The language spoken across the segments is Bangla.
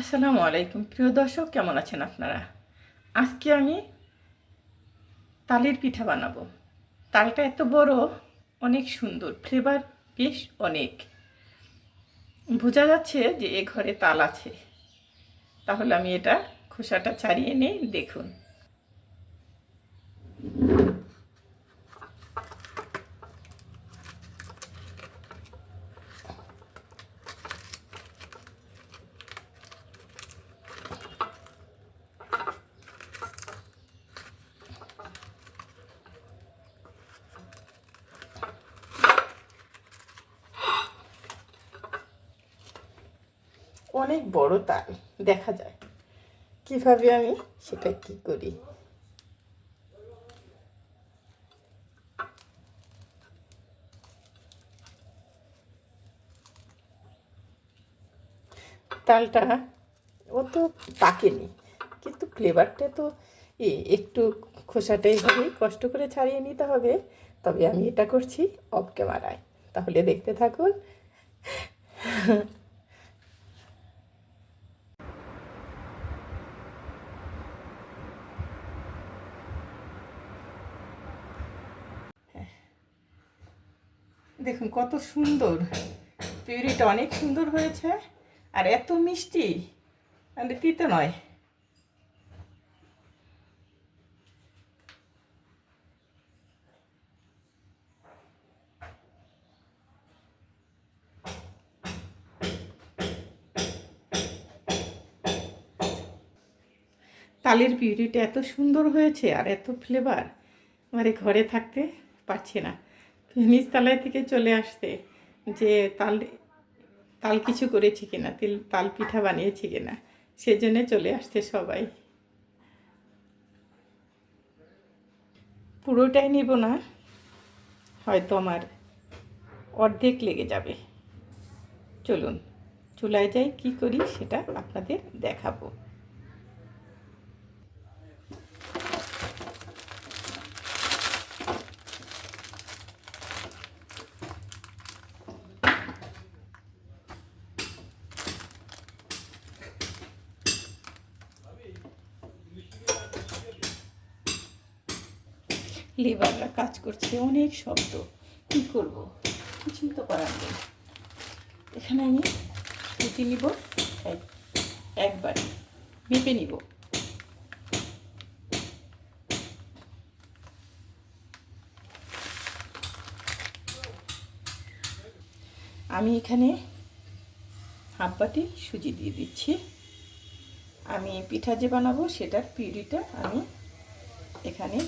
আসসালামু আলাইকুম। প্রিয় দর্শক, কেমন আছেন আপনারা? আজকে আমি তালের পিঠা বানাবো। তালটা এত বড়, অনেক সুন্দর ফ্লেভার বেশ অনেক। বোঝা যাচ্ছে যে এ ঘরে তাল আছে। তাহলে আমি এটা খোসাটা ছাড়িয়ে নিই, দেখুন। অনেক বড় তাল, দেখা যায়। কীভাবে আমি সেটা কি করি? তালটা অত পাকেনি কিন্তু ফ্লেভারটা তো একটু খোসাটা এইভাবেই কষ্ট করে ছাড়িয়ে নিতে হবে, তবে আমি এটা করছি অফ ক্যামেরায় তাহলে দেখতে থাকুন। দেখুন, কত সুন্দর। পিউরিটা অনেক সুন্দর হয়েছে, আর এত মিষ্টি। মানে তিতে নয়। তালের পিউরিটা এত সুন্দর হয়েছে, আর এত ফ্লেভার মানে ঘরে থাকতে পারছি না। নিচতলায় থেকে চলে আসতে যে তাল তাল কিছু করেছি কিনা, তিল, তাল পিঠা বানিয়েছি কিনা, সেজন্য চলে আসতে সবাই। পুরোটাই নেব না, হয়তো আমার অর্ধেক লেগে যাবে। চলুন, চুলায় যাই, কি করি সেটা আপনাদের দেখাবো। লেবাররা কাজ করছে, অনেক শব্দ। কী করব? কিছুই তো করার নেই। এখানে আমি রুটি নিব এক একবার মেপে নিব। আমি এখানে হাফ বাটি সুজি দিয়ে দিচ্ছি। আমি পিঠা যে বানাবো, সেটার পিউরিটা আমি এখানে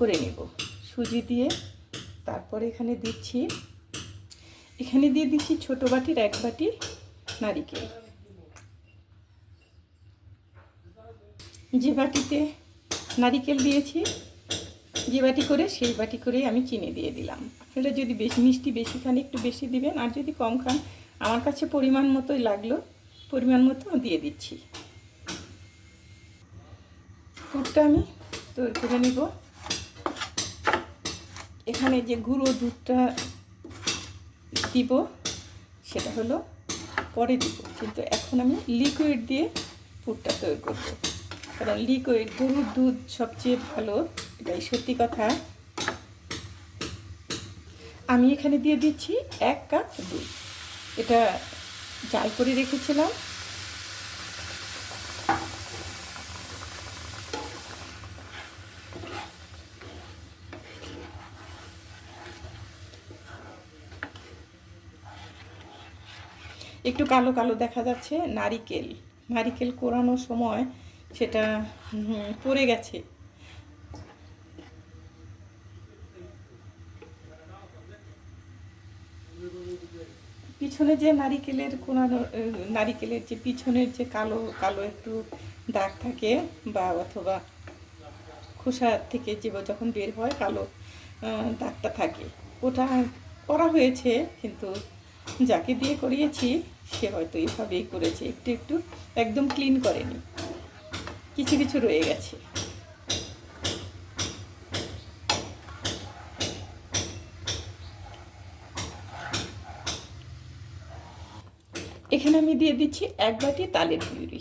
করে নেব। সুজি দিয়ে তারপরে এখানে দিচ্ছি, এখানে দিয়ে দিচ্ছি ছোটো বাটির এক বাটি নারিকেল। যে বাটিতে নারিকেল দিয়েছি, যে বাটি করে সেই বাটি করেই আমি চিনি দিয়ে দিলাম। আপনারা যদি বেশি মিষ্টি বেশি খান, একটু বেশি দিবেন, আর যদি কম খান, আমার কাছে পরিমাণ মতোই লাগল, পরিমাণ মতো দিয়ে দিচ্ছি। দুধটা আমি তৈরি করে নেব। এখানে যে গুঁড়ো দুধটা দিব, সেটা হলো পরে দিব। কিন্তু এখন আমি লিকুইড দিয়ে পুরটা তৈরি করব। কারণ লিকুইড গরুর দুধ সবচেয়ে ভালো, এটাই সত্যি কথা। আমি এখানে দিয়ে দিচ্ছি এক কাপ দুধ। এটা জাল করে রেখেছিলাম। একটু কালো কালো দেখা যাচ্ছে, নারিকেল। নারিকেল কোরানোর সময় সেটা পড়ে গেছে। পিছনে যে নারিকেলের কোনানো নারিকেলের যে পিছনের যে কালো কালো একটু দাগ থাকে, বা অথবা খোসা থেকে যে যখন বের হয়, কালো দাগটা থাকে। ওটা করা হয়েছে, কিন্তু যাকে দিয়ে করিয়েছি সে হয়তো এইভাবেই করেছে। একটু একটু একদম ক্লিন করেনি। কিছু কিছু রয়ে গেছে। এখানে আমি দিয়ে দিচ্ছি এক বাটি তালের পিউরি।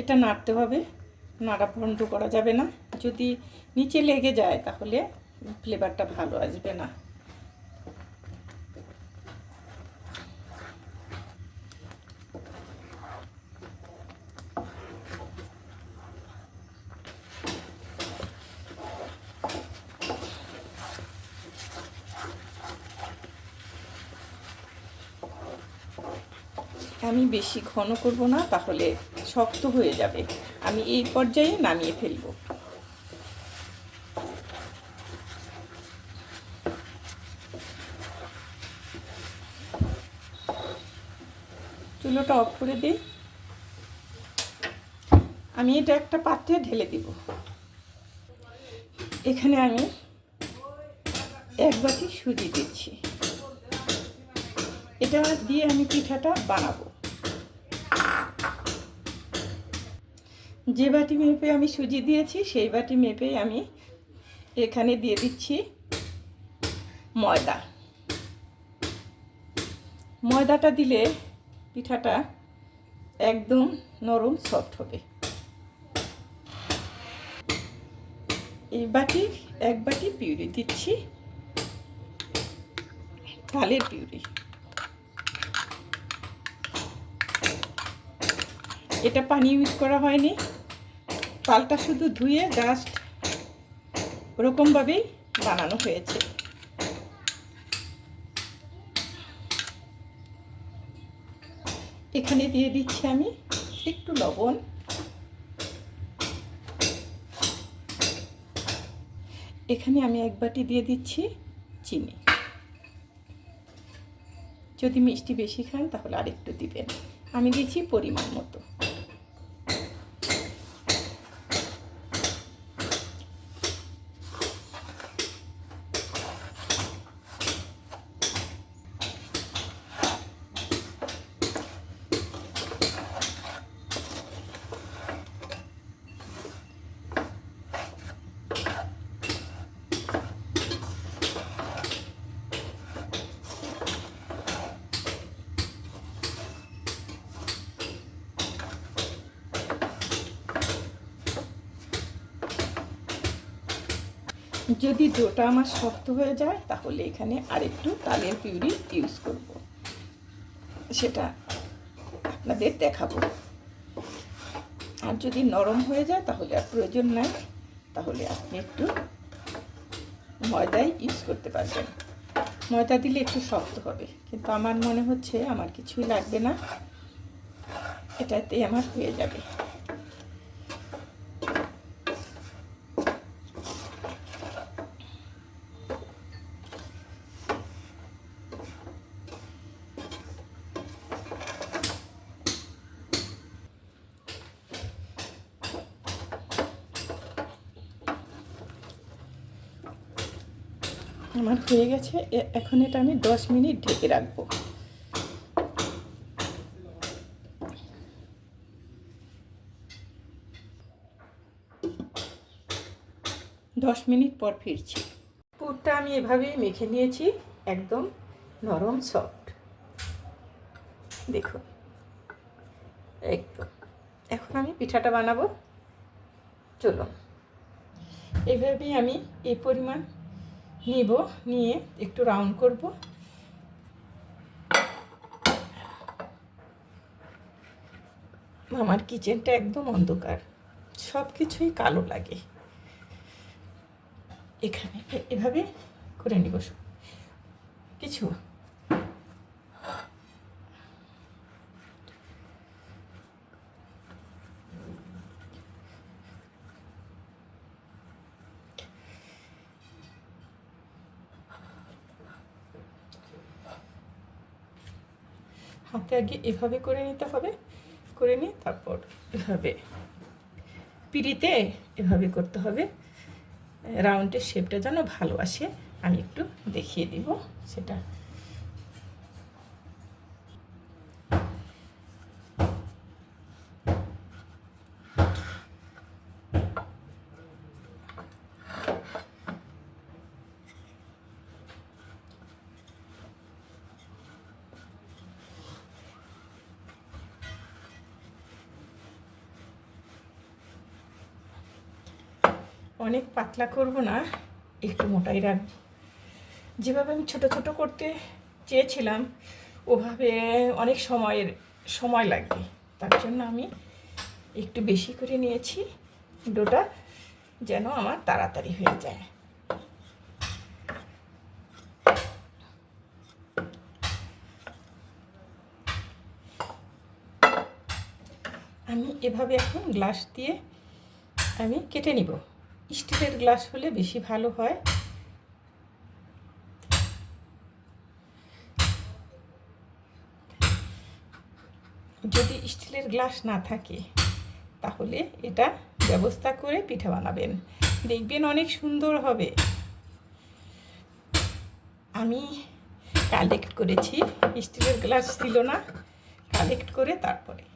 এটা নাড়তে হবে। নাড়া বন্ধ করা যাবে না। যদি নিচে লেগে যায় তাহলে ফ্লেভারটা ভালো আসবে না। আমি বেশি ঘন করব না, তাহলে শক্ত হয়ে যাবে। আমি এই পর্যায়ে নামিয়ে ফেলব। চুলোটা অফ করে দিই আমি এটা একটা পাত্রে ঢেলে দিব। এখানে আমি এক বাটি সুজি দিচ্ছি। এটা দিয়ে আমি পিঠাটা বানাবো। যে বাটি মেপে আমি সুজি দিয়েছি, সেই বাটি মেপে আমি এখানে দিয়ে দিচ্ছি ময়দা। ময়দাটা দিলে পিঠাটা একদম নরম সফট হবে। এই বাটি, এক বাটি পিউরি দিচ্ছি। তালের পিউরি। এটা পানি ইউজ করা হয়নি। তালটা শুধু ধুয়ে জাস্ট ওরকমভাবেই বানানো হয়েছে। এখানে দিয়ে দিচ্ছি আমি একটু লবণ। এখানে আমি এক বাটি দিয়ে দিচ্ছি চিনি। যদি মিষ্টি বেশি খান তাহলে আরেকটু দিবেন। আমি দিচ্ছি পরিমাণ মতো। যদি ডোটা আমার শক্ত হয়ে যায়, তাহলে এখানে আরেকটু তালের পিউরি ইউজ করব। সেটা আপনাদের দেখাবো। আর যদি নরম হয়ে যায়, তাহলে আর প্রয়োজন নাই। তাহলে আপনি একটু ময়দাই ইউজ করতে পারবেন। ময়দা দিলে একটু শক্ত হবে। কিন্তু আমার মনে হচ্ছে আমার কিছুই লাগবে না। এটাতে আমার হয়ে যাবে আমার হয়ে গেছে এখন এটা আমি দশ মিনিট ঢেকে রাখব। দশ মিনিট পর ফিরছি। পুরটা আমি এভাবেই মেখে নিয়েছি, একদম নরম সফট। দেখুন। একদম এখন আমি পিঠাটা বানাবো। চলো এভাবেই আমি এই পরিমাণ নিব, নিয়ে একটু রাউন্ড করব। আমার কিচেনটা একদম অন্ধকার সব কিছুই কালো লাগে। এখানে এভাবে করে নিব কিছু হাতে আগে এভাবে করে নিতে হবে, করে নিয়ে তারপর এভাবে পিড়িতে এভাবে করতে হবে। রাউন্ডের শেপটা যেন ভালো আসে, আমি একটু দেখিয়ে দিব সেটা। অনেক পাতলা করব না, একটু মোটাই রাখব যেভাবে আমি ছোট ছোট করতে চেয়েছিলাম, ওভাবে অনেক সময়ের, সময় লাগবে। তার জন্য আমি একটু বেশি করে নিয়েছি ডোটা যেন আমার তাড়াতাড়ি হয়ে যায়। আমি এভাবে এখন গ্লাস দিয়ে আমি কেটে নিব। স্টিলের গ্লাস হলে বেশি ভালো হয়। যদি স্টিলের গ্লাস না থাকে, তাহলে এটা ব্যবস্থা করে পিঠা বানাবেন। দেখবেন অনেক সুন্দর হবে। আমি কালেক্ট করেছি, স্টিলের গ্লাস ছিল না কালেক্ট করে তারপরে।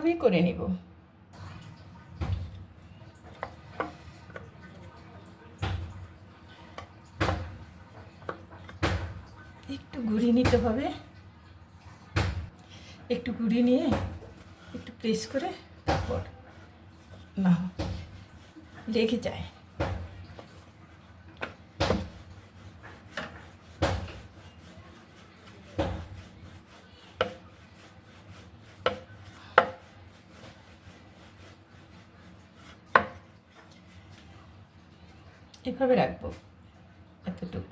এভাবেই করে নিব। একটু ঘুরিয়ে নিতে হবে। একটু ঘুরিয়ে নিয়ে একটু প্রেস করে তারপর না লেগে যায়। এভাবে রাখব এতটুক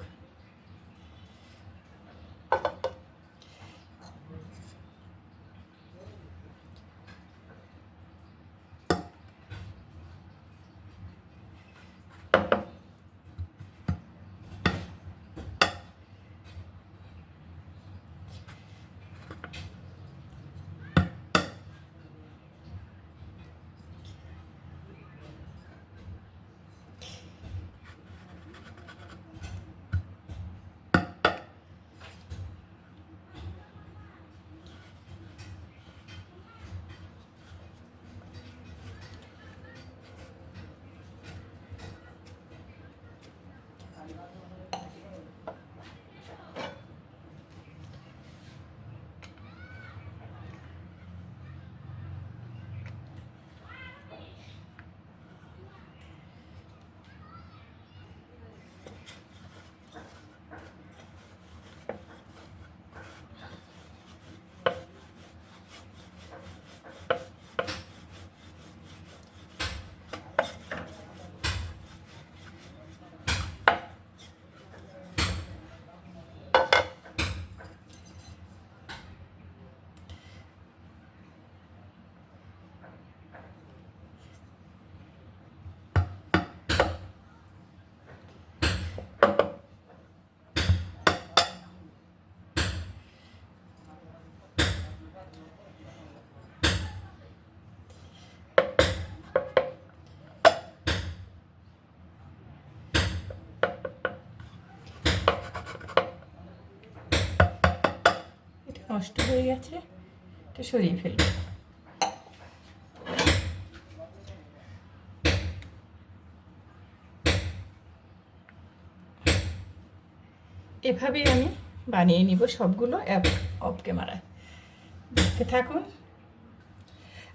এটা নষ্ট হয়ে গেছে, এটা সরিয়ে ফেলব। এভাবেই আমি বানিয়ে নিব সবগুলো অফ ক্যামেরায় দেখতে থাকুন,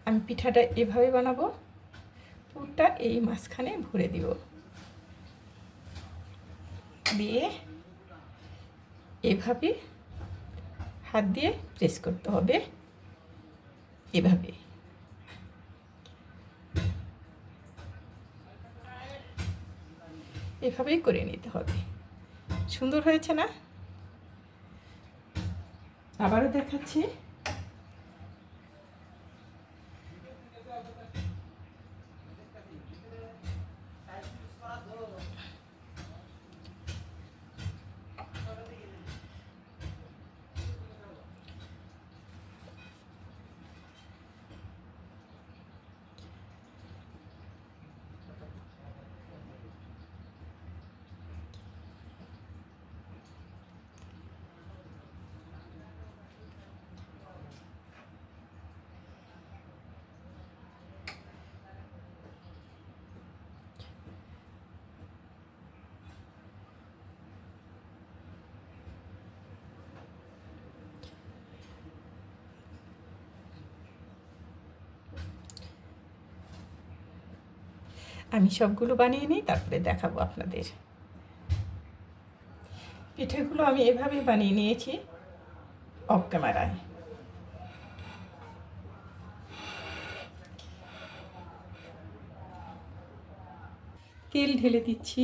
আমি পিঠাটা এভাবে বানাবো, পুরটা এই মাঝখানে ভরে দিব। দিয়ে এভাবে হাত দিয়ে প্রেস করতে হবে। এভাবে। এভাবেই করে নিতে হবে। সুন্দর হয়েছে না? আবারও দেখাচ্ছি। আমি সবগুলো বানিয়ে নিই, তারপরে দেখাবো আপনাদের। পিঠেগুলো আমি এভাবে বানিয়ে নিয়েছি অফ ক্যামেরায় তেল ঢেলে দিচ্ছি।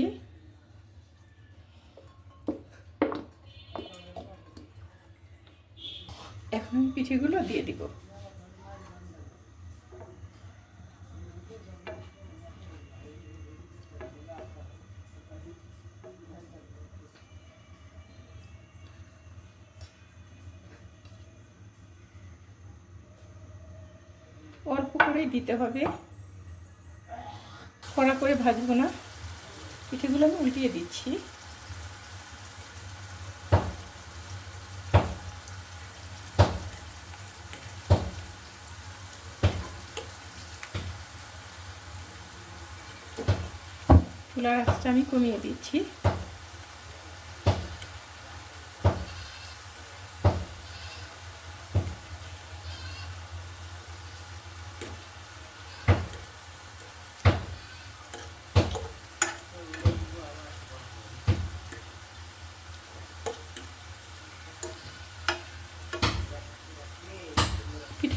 এখন পিঠেগুলো দিয়ে দিব। দিতে হবে। কড়া করে ভাজবো না। পিঠেগুলো আমি উল্টিয়ে দিচ্ছি। চুলার আঁচটা আমি কমিয়ে দিচ্ছি।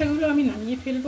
পিঠাগুলো আমি নামিয়ে ফেলব।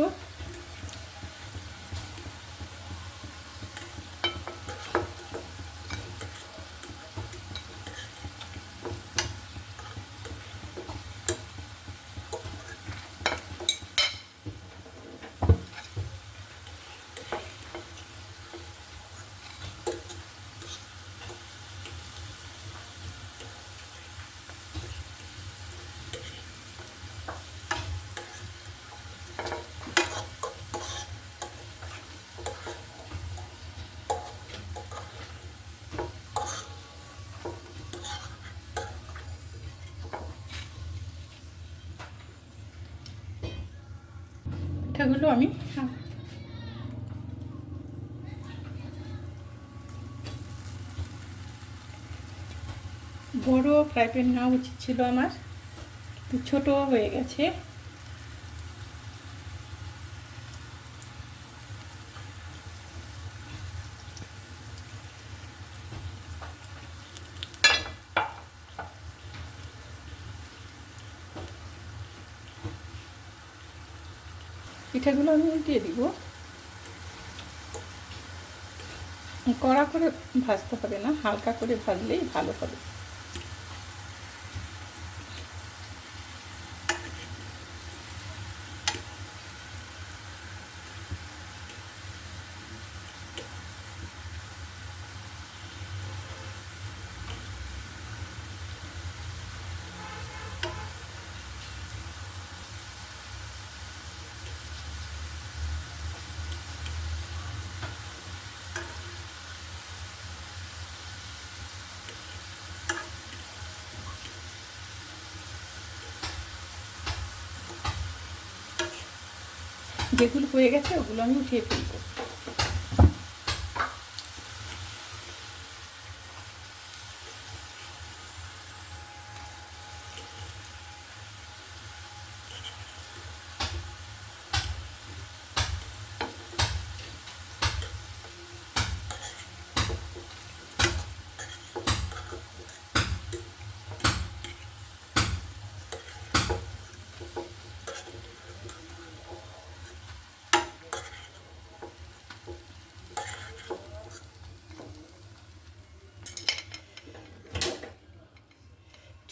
পিঠাগুলো আমি বড় ফ্রাই প্যান নেওয়া উচিত ছিল আমার ছোট হয়ে গেছে। পিঠাগুলো আমি দিয়ে দিব। কড়া করে ভাজতে হবে না হালকা করে ভাজলেই ভালো হবে। যেগুলো হয়ে গেছে ওগুলো আমি উঠিয়ে ফেলব।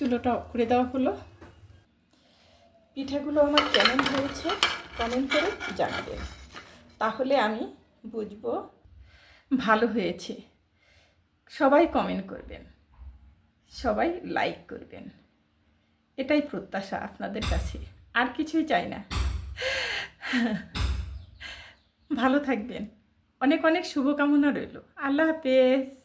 চুলোটা অফ করে দেওয়া হলো। পিঠাগুলো আমার কেমন হয়েছে কমেন্ট করে জানাবেন। তাহলে আমি বুঝব ভালো হয়েছে। সবাই কমেন্ট করবেন। সবাই লাইক করবেন। এটাই প্রত্যাশা আপনাদের কাছে। আর কিছুই চাই না। ভালো থাকবেন। অনেক অনেক শুভকামনা রইল। আল্লাহ হাফেজ।